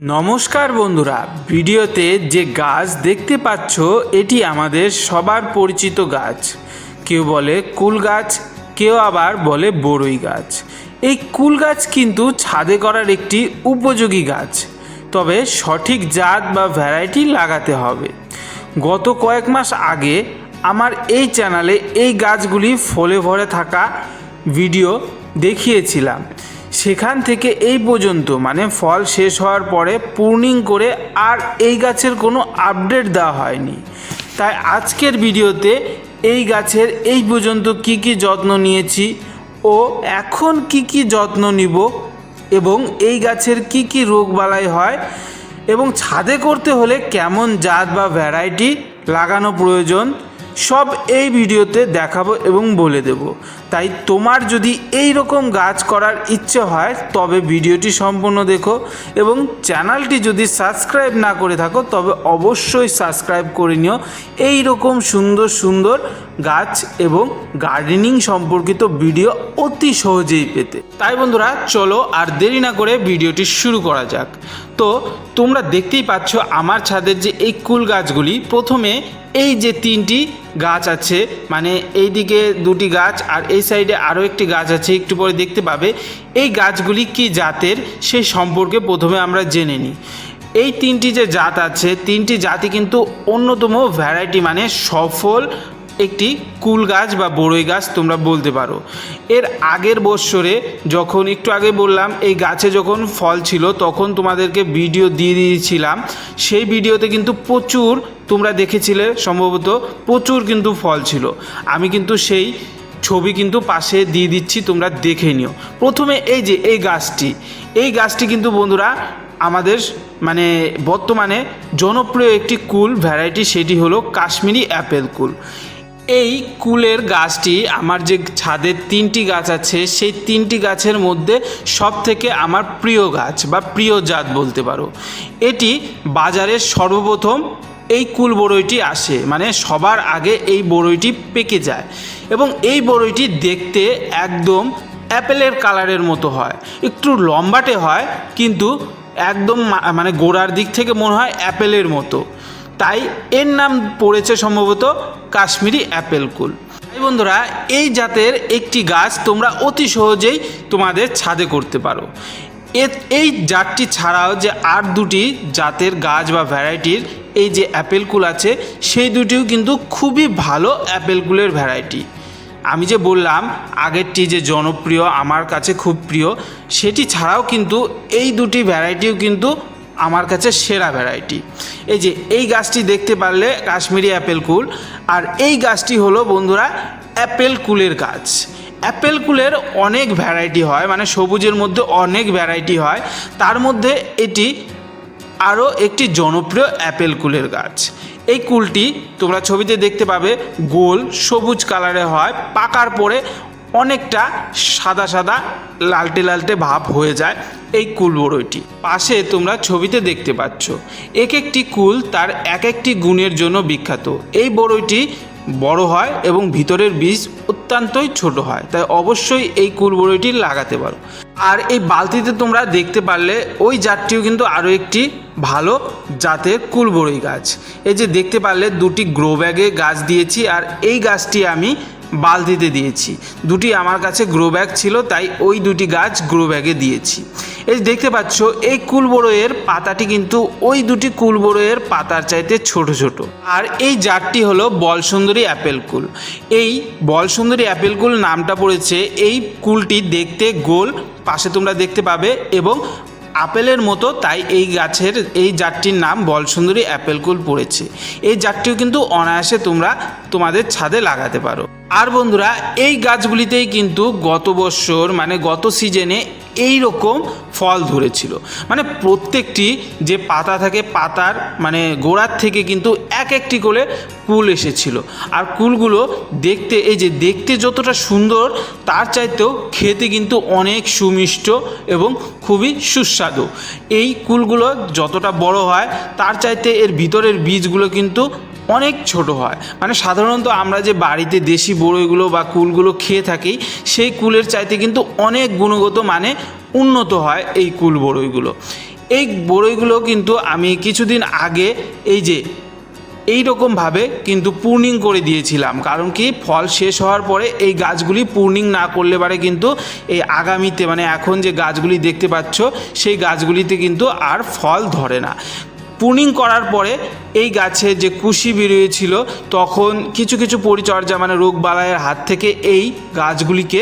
নমস্কার বন্ধুরা, ভিডিওতে যে গাছ দেখতে পাচ্ছ, এটি আমাদের সবার পরিচিত গাছ। কেউ বলে কুল গাছ, কেউ আবার বলে বড়ই গাছ। এই কুল গাছ কিন্তু ছাদে করার একটি উপযোগী গাছ। তবে সঠিক জাত বা ভ্যারাইটি লাগাতে হবে। গত কয়েক মাস আগে আমার এই চ্যানেলে এই গাছগুলি ফলে ভরে থাকা ভিডিও দেখিয়েছিলাম। সেখান থেকে এই পর্যন্ত মানে ফল শেষ হওয়ার পরে পূর্ণিং করে আর এই গাছের কোনো আপডেট দেওয়া হয়নি। তাই আজকের ভিডিওতে এই গাছের এই পর্যন্ত কি কি যত্ন নিয়েছি ও এখন কি কি যত্ন নিব এবং এই গাছের কি কি রোগবালাই হয় এবং ছাদে করতে হলে কেমন জাত বা ভ্যারাইটি লাগানো প্রয়োজন সব এই ভিডিওতে দেখাবো এবং বলে দেব। তাই তোমার যদি এই রকম গাছ করার ইচ্ছে হয়, তবে ভিডিওটি সম্পূর্ণ দেখো এবং চ্যানেলটি যদি সাবস্ক্রাইব না করে থাকো, তবে অবশ্যই সাবস্ক্রাইব করে নিও। এই রকম সুন্দর সুন্দর গাছ এবং গার্ডেনিং সম্পর্কিত ভিডিও অতি সহজেই পেতে। তাই বন্ধুরা, চলো আর দেরি না করে ভিডিওটি শুরু করা যাক। তো তোমরা দেখতেই পাচ্ছ আমার ছাদের যে এই কুল গাছগুলি, প্রথমে এই যে তিনটি গাছ আছে মানে এই দিকে দুটি গাছ আর এই সাইডে আরও একটি গাছ আছে, একটু পরে দেখতে পাবে। এই গাছগুলি কি জাতের? সে সম্পর্কে প্রথমে আমরা জেনে নিই। এই তিনটি যে জাত আছে, তিনটি জাতি কিন্তু অন্যতম ভ্যারাইটি মানে সফল একটি কুল গাছ বা বড়ই গাছ তোমরা বলতে পারো। এর আগের বৎসরে যখন, একটু আগে বললাম, এই গাছে যখন ফল ছিল, তখন তোমাদেরকে ভিডিও দিয়ে দিয়েছিলাম। সেই ভিডিওতে কিন্তু প্রচুর তোমরা দেখেছিলে, সম্ভবত প্রচুর কিন্তু ফল ছিল। আমি কিন্তু সেই ছবি কিন্তু পাশে দিয়ে দিচ্ছি, তোমরা দেখে নিও। প্রথমে এই যে, এই গাছটি এই গাছটি কিন্তু বন্ধুরা আমাদের মানে বর্তমানে জনপ্রিয় একটি কুল ভ্যারাইটি সেটি হলো কাশ্মীরি অ্যাপেল কুল। এই কুলের গাছটি, আমার যে ছাদের তিনটি গাছ আছে, সেই তিনটি গাছের মধ্যে সব থেকে আমার প্রিয় গাছ বা প্রিয় জাত বলতে পারো। এটি বাজারে সর্বপ্রথম এই কুল বড়ইটি আসে মানে সবার আগে এই বড়ইটি পেকে যায় এবং এই বড়ইটি দেখতে একদম অ্যাপেলের কালারের মতো হয়। একটু লম্বাটে হয়, কিন্তু একদম মানে গোড়ার দিক থেকে মনে হয় অ্যাপেলের মতো। তাই এর নাম পড়েছে সম্ভবত কাশ্মীরি অ্যাপেল কুল। তাই বন্ধুরা, এই জাতের একটি গাছ তোমরা অতি সহজেই তোমাদের ছাদে করতে পারো। এই জাতটি ছাড়াও যে আর দুটি জাতের গাছ বা ভ্যারাইটির এই যে অ্যাপেল কুল আছে, সেই দুটিও কিন্তু খুবই ভালো অ্যাপেল কুলের ভ্যারাইটি। আমি যে বললাম, আগেরটি যে জনপ্রিয়, আমার কাছে খুব প্রিয়, সেটি ছাড়াও কিন্তু এই দুটি ভ্যারাইটিও কিন্তু আমার কাছে সেরা ভ্যারাইটি এই যে, এই গাছটি দেখতে পারলে কাশ্মীরি অ্যাপেল কুল। আর এই গাছটি হলো বন্ধুরা অ্যাপেল কুলের গাছ। অ্যাপেল কুলের অনেক ভ্যারাইটি হয় মানে সবুজের মধ্যে অনেক ভ্যারাইটি হয়। তার মধ্যে এটি আরও একটি জনপ্রিয় অ্যাপেল কুলের গাছ। এই কুলটি তোমরা ছবিতে দেখতে পাবে গোল, সবুজ কালারে হয়, পাকার পরে অনেকটা সাদা সাদা লালটে লালটে ভাব হয়ে যায় এই কুল বড়ইটি পাশে তোমরা ছবিতে দেখতে পাচ্ছ, এক একটি কুল তার এক একটি গুণের জন্য বিখ্যাত। এই বড়ইটি বড় হয় এবং ভিতরের বীজ অত্যন্তই ছোট হয়, তাই অবশ্যই এই কুল বড়ইটি লাগাতে পারো। আর এই বালতিতে তোমরা দেখতে পারলে ওই জাতটিও কিন্তু আরও একটি ভালো জাতের কুল বড়ই গাছ। এই যে দেখতে পারলে দুটি গ্রো ব্যাগে গাছ দিয়েছি, আর এই গাছটি আমি বালতিতে দিয়েছি। দুটি আমার কাছে গ্রো ব্যাগ ছিল, তাই ওই দুটি গাছ গ্রো ব্যাগে দিয়েছি। এই দেখতে পাচ্ছ, এই কুল বড়ইয়ের পাতাটি কিন্তু ওই দুটি কুল বড়ইয়ের পাতার চাইতে ছোট ছোট। আর এই জাতটি হলো বলসুন্দরী অ্যাপেল কুল। এই বলসুন্দরী অ্যাপেল কুল নামটা পড়েছে এই কুলটি দেখতে গোল, পাশে তোমরা দেখতে পাবে এবং আপেলের মতো, তাই এই গাছের, এই জাতটির নাম বলসুন্দরী অ্যাপেল কুল পড়েছে। এই জাতটিও কিন্তু অনায়াসে তোমরা তোমাদের ছাদে লাগাতে পারো। আর বন্ধুরা, এই গাছগুলিতেই কিন্তু গত বছর মানে গত সিজনে এই রকম ফল ধরেছিল। মানে প্রত্যেকটি যে পাতা থাকে, পাতার মানে গোড়ার থেকে কিন্তু এক একটি করে কুল এসেছিল। আর কুলগুলো দেখতে, এই যে দেখতে যতটা সুন্দর, তার চাইতেও খেতে কিন্তু অনেক সুমিষ্ট এবং খুবই সুস্বাদু। এই কুলগুলো যতটা বড় হয়, তার চাইতে এর ভিতরের বীজগুলো কিন্তু অনেক ছোট হয়। মানে সাধারণত আমরা যে বাড়িতে দেশি বড়ইগুলো বা কুলগুলো খেয়ে থাকি, সেই কুলের চাইতে কিন্তু অনেক গুণগত মানে উন্নত হয় এই কুল বড়ইগুলো। এই বড়ইগুলো কিন্তু আমি কিছুদিন আগে এই যে এই রকমভাবে কিন্তু পূর্ণিং করে দিয়েছিলাম। কারণ কি? ফল শেষ হওয়ার পরে এই গাছগুলি পূর্ণিং না করলে পারে কিন্তু এই আগামীতে মানে এখন যে গাছগুলি দেখতে পাচ্ছ, সেই গাছগুলিতে কিন্তু আর ফল ধরে না। পূর্ণিং করার পরে এই গাছে যে কুশি বেরিয়েছিল, তখন কিছু কিছু পরিচর্যা মানে রোগ রোগবালাইয়ের হাত থেকে এই গাছগুলিকে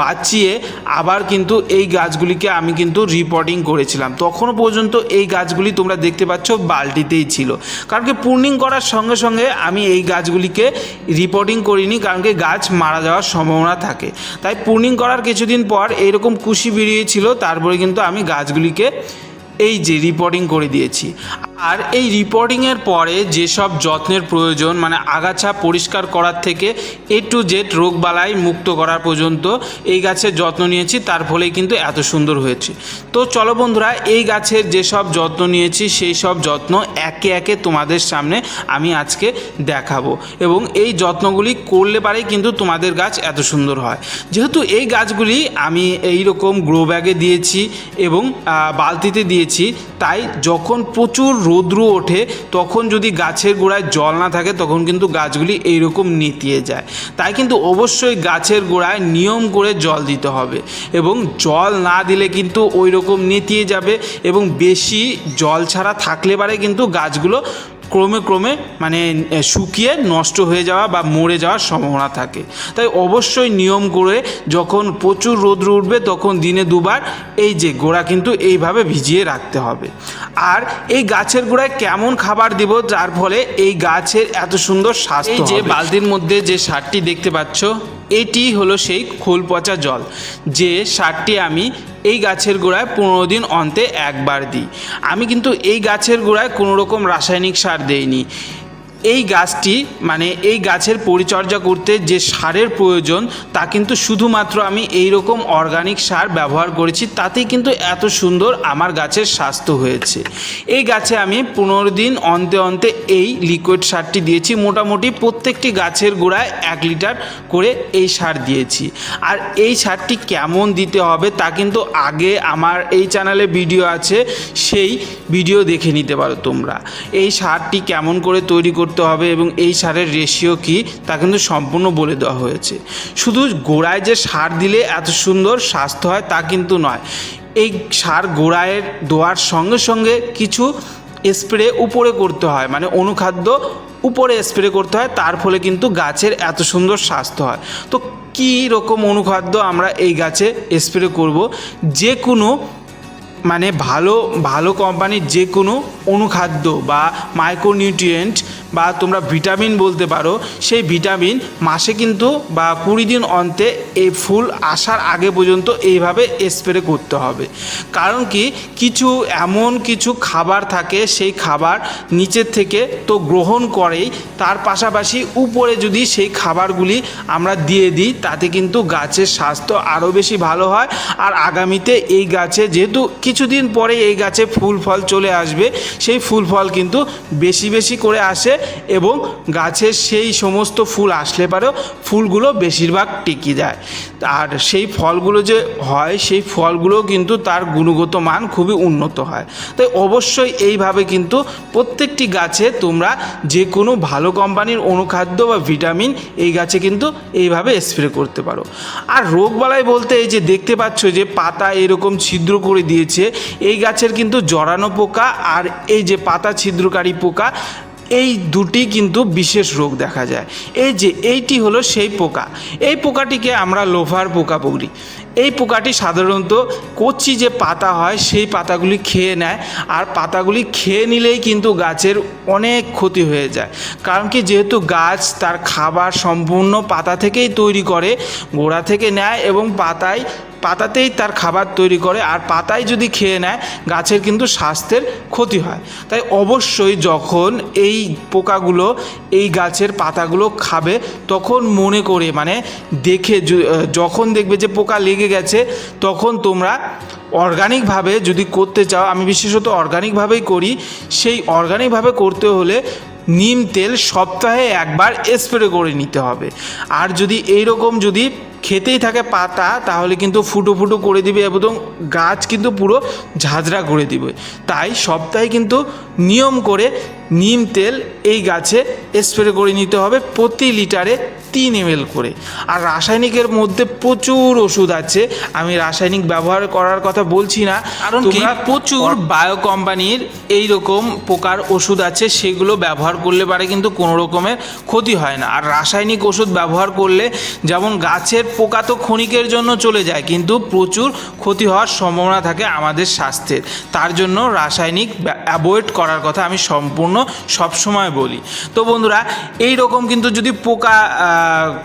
বাঁচিয়ে আবার কিন্তু এই গাছগুলিকে আমি কিন্তু রিপোর্টিং করেছিলাম। তখনও পর্যন্ত এই গাছগুলি তোমরা দেখতে পাচ্ছ বালতিতেই ছিল। কারণ কি পূর্ণিং করার সঙ্গে সঙ্গে আমি এই গাছগুলিকে রিপোর্টিং করিনি, কারণ কি গাছ মারা যাওয়ার সম্ভাবনা থাকে। তাই পূর্ণিং করার কিছুদিন পর এইরকম কুশি বেরিয়েছিল, তারপরে কিন্তু আমি গাছগুলিকে এই যে রিপোর্টিং করে দিয়েছি। আর এই রিপোর্টিংয়ের পরে যেসব যত্নের প্রয়োজন মানে আগাছা পরিষ্কার করার থেকে এ টু জেড রোগবালাই মুক্ত করার পর্যন্ত এই গাছের যত্ন নিয়েছি, তার ফলেই কিন্তু এত সুন্দর হয়েছে। তো চলো বন্ধুরা, এই গাছের যেসব যত্ন নিয়েছি, সেই সব যত্ন একে একে তোমাদের সামনে আমি আজকে দেখাবো। এবং এই যত্নগুলি করলে পারেই কিন্তু তোমাদের গাছ এত সুন্দর হয়। যেহেতু এই গাছগুলি আমি এই রকম গ্রো ব্যাগে দিয়েছি এবং বালতিতে দিয়েছি, তাই যখন প্রচুর রৌদ্র ওঠে, তখন যদি গাছের গোড়ায় জল না থাকে, তখন কিন্তু গাছগুলি এইরকম নেতিয়ে যায়। তাই কিন্তু অবশ্যই গাছের গোড়ায় নিয়ম করে জল দিতে হবে এবং জল না দিলে কিন্তু ওই রকম নেতিয়ে যাবে এবং বেশি জল ছাড়া থাকলে পারে কিন্তু গাছগুলো ক্রমে ক্রমে মানে শুকিয়ে নষ্ট হয়ে যাওয়া বা মরে যাওয়ার সম্ভাবনা থাকে। তাই অবশ্যই নিয়ম করে যখন প্রচুর রোদ্র উঠবে তখন দিনে দুবার এই যে গোড়া কিন্তু এইভাবে ভিজিয়ে রাখতে হবে। আর এই গাছের গোড়ায় কেমন খাবার দিব যার ফলে এই গাছের এত সুন্দর স্বাস্থ্য এই যে বালতির মধ্যে যে সারটি দেখতে পাচ্ছ এটি হলো সেই খোল পচা জল, যে সারটি আমি এই গাছের গোড়ায় পনেরো দিন অন্তে একবার দিই। আমি কিন্তু এই গাছের গোড়ায় কোনো রকম রাসায়নিক সার দেইনি। এই গাছটি মানে এই গাছের পরিচর্যা করতে যে সারের প্রয়োজন, তা কিন্তু শুধুমাত্র আমি এই রকম অর্গানিক সার ব্যবহার করেছি, তাতেই কিন্তু এত সুন্দর আমার গাছের স্বাস্থ্য হয়েছে। এই গাছে আমি পনেরো দিন অন্তে অন্তে এই লিকুইড সারটি দিয়েছি, মোটামুটি প্রত্যেকটি গাছের গোড়ায় এক লিটার করে এই সার দিয়েছি। আর এই সারটি কেমন দিতে হবে তা কিন্তু আগে আমার এই চ্যানেলে ভিডিও আছে, সেই ভিডিও দেখে নিতে পারো তোমরা। এই সারটি কেমন করে তৈরি করতে হবে এবং এই সারের রেশিও কি, তা কিন্তু সম্পূর্ণ বলে দেওয়া হয়েছে। শুধু গোড়ায় যে সার দিলে এত সুন্দর স্বাস্থ্য হয় তা কিন্তু নয়। এই সার গোড়ায় দেওয়ার সঙ্গে সঙ্গে কিছু স্প্রে উপরে করতে হয় মানে অনুখাদ্য উপরে স্প্রে করতে হয়, তার ফলে কিন্তু গাছের এত সুন্দর স্বাস্থ্য হয়। তো কী রকম অনুখাদ্য আমরা এই গাছে স্প্রে করব? যে কোনো মানে ভালো ভালো কোম্পানির যে কোনো অনুখাদ্য বা মাইক্রোনিউট্রিয়েন্ট বা তোমরা ভিটামিন বলতে পারো, সেই ভিটামিন মাসে কিন্তু বা কুড়ি দিন অন্তে এই ফুল আসার আগে পর্যন্ত এইভাবে স্প্রে করতে হবে। কারণ কি, কিছু এমন কিছু খাবার থাকে, সেই খাবার নিচের থেকে তো গ্রহণ করেই, তার পাশাপাশি উপরে যদি সেই খাবারগুলি আমরা দিয়ে দিই, তাতে কিন্তু গাছের স্বাস্থ্য আরও বেশি ভালো হয়। আর আগামীতে এই গাছে যেহেতু কিছুদিন পরে এই গাছে ফুল ফল চলে আসবে, সেই ফুল ফল কিন্তু বেশি বেশি করে আসে এবং গাছের সেই সমস্ত ফুল আসলে পারেও ফুলগুলো বেশিরভাগ টিকে যায়। আর সেই ফলগুলো যে হয়, সেই ফলগুলো কিন্তু তার গুণগত মান খুবই উন্নত হয়। তাই অবশ্যই এইভাবে কিন্তু প্রত্যেকটি গাছে তোমরা যে কোনো ভালো কোম্পানির অনুখাদ্য বা ভিটামিন এই গাছে কিন্তু এইভাবে স্প্রে করতে পারো। আর রোগবালাই বলতে এই যে দেখতে পাচ্ছ যে পাতা এরকম ছিদ্র করে দিয়েছে, এই গাছের কিন্তু জড়ানো পোকা আর এই যে পাতা ছিদ্রকারী পোকা এই দুটি কিন্তু বিশেষ রোগ দেখা যায়। এই যে এইটি হলো সেই পোকা। এই পোকাটিকে আমরা লোভার পোকা বলি। এই পোকাটি সাধারণত কচি যে পাতা হয়, সেই পাতাগুলি খেয়ে নেয়। আর পাতাগুলি খেয়ে নিলেই কিন্তু গাছের অনেক ক্ষতি হয়ে যায়। কারণ কি, যেহেতু গাছ তার খাবার সম্পূর্ণ পাতা থেকেই তৈরি করে, গোড়া থেকে নেয় এবং পাতায় পাতাতেই তার খাবার তৈরি করে আর পাতায় যদি খেয়ে নেয়, গাছের কিন্তু স্বাস্থ্যের ক্ষতি হয়। তাই অবশ্যই যখন এই পোকাগুলো, এই গাছের পাতাগুলো খাবে, তখন মনে করে মানে দেখে যখন দেখবে যে পোকা লেগে গেছে, তখন তোমরা অর্গানিকভাবে যদি করতে চাও, আমি বিশেষত অর্গানিকভাবেই করি, সেই অর্গানিকভাবে করতে হলে নিম তেল সপ্তাহে একবার স্প্রে করে নিতে হবে। আর যদি এই রকম যদি খেতেই থাকে পাতা, তাহলে কিন্তু ফুটো ফুটো করে দিবে এবং গাছ কিন্তু পুরো ঝাঁঝরা করে দিবে। তাই সপ্তাহে কিন্তু নিয়ম করে নিম তেল এই গাছে স্প্রে করে নিতে হবে প্রতি লিটারে তিন এম করে। আর রাসায়নিকের মধ্যে প্রচুর ওষুধ আছে। আমি রাসায়নিক ব্যবহার করার কথা বলছি না। কারণ প্রচুর বায়ো কোম্পানির এই রকম পোকার ওষুধ আছে সেগুলো ব্যবহার করলে পারে কিন্তু কোনো রকমের ক্ষতি হয় না। আর রাসায়নিক ওষুধ ব্যবহার করলে যেমন গাছের পোকা তো ক্ষণিকের জন্য চলে যায় কিন্তু প্রচুর ক্ষতি হওয়ার সম্ভাবনা থাকে আমাদের স্বাস্থ্যের। তার জন্য রাসায়নিক অ্যাভয়েড করার কথা আমি সম্পূর্ণ সবসময় বলি। তো বন্ধুরা এই রকম কিন্তু যদি পোকা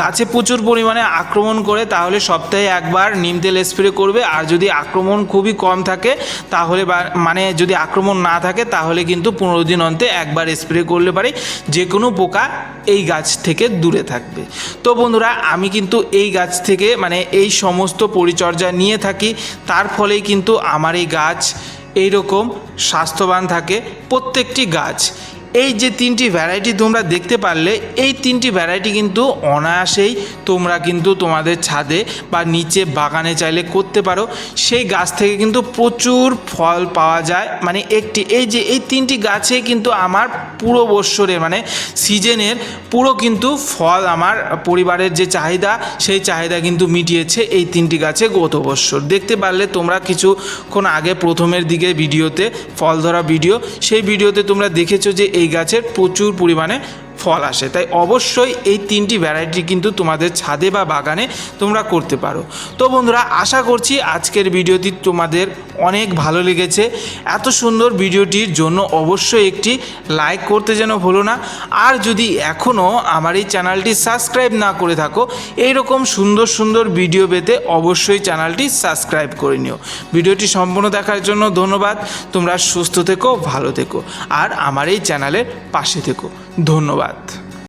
গাছে প্রচুর পরিমাণে আক্রমণ করে, তাহলে সপ্তাহে একবার নিম তেল স্প্রে করবে। আর যদি আক্রমণ খুবই কম থাকে, তাহলে মানে যদি আক্রমণ না থাকে, তাহলে কিন্তু পনেরো দিন অন্তে একবার স্প্রে করলে পারে যে কোনো পোকা এই গাছ থেকে দূরে থাকবে। তো বন্ধুরা, আমি কিন্তু এই গাছ থেকে মানে এই সমস্ত পরিচর্যা নিয়ে থাকি। তার ফলেই কিন্তু আমার এই গাছ এই রকম স্বাস্থ্যবান থাকে প্রত্যেকটি গাছ। এই যে তিনটি ভ্যারাইটি তোমরা দেখতে পারলে, এই তিনটি ভ্যারাইটি কিন্তু অনায়াসেই তোমরা কিন্তু তোমাদের ছাদে বা নিচে বাগানে চাইলে করতে পারো। সেই গাছ থেকে কিন্তু প্রচুর ফল পাওয়া যায়। মানে একটি, এই যে এই তিনটি গাছে কিন্তু আমার পুরো বৎসরের মানে সিজনের পুরো কিন্তু ফল আমার পরিবারের যে চাহিদা, সেই চাহিদা কিন্তু মিটিয়েছে এই তিনটি গাছে গত বৎসর। দেখতে পারলে তোমরা কিছুক্ষণ আগে প্রথমের দিকে ভিডিওতে, ফল ধরা ভিডিও, সেই ভিডিওতে তোমরা দেখেছ যে এই গাছের প্রচুর পরিমাণে ফল আসে। তাই অবশ্যই এই তিনটি ভ্যারাইটি কিন্তু তোমাদের ছাদে বা বাগানে তোমরা করতে পারো। তো বন্ধুরা, আশা করছি আজকের ভিডিওটি তোমাদের অনেক ভালো লেগেছে। এত সুন্দর ভিডিওটির জন্য অবশ্যই একটি লাইক করতে যেন ভুলো না। আর যদি এখনও আমার এই চ্যানেলটি সাবস্ক্রাইব না করে থাকো এই রকম সুন্দর সুন্দর ভিডিও পেতে অবশ্যই চ্যানেলটি সাবস্ক্রাইব করে নিও। ভিডিওটি সম্পূর্ণ দেখার জন্য ধন্যবাদ। তোমরা সুস্থ থেকো, ভালো থেকো। আর আমার এই চ্যানেলের পাশে থেকো। ধন্যবাদ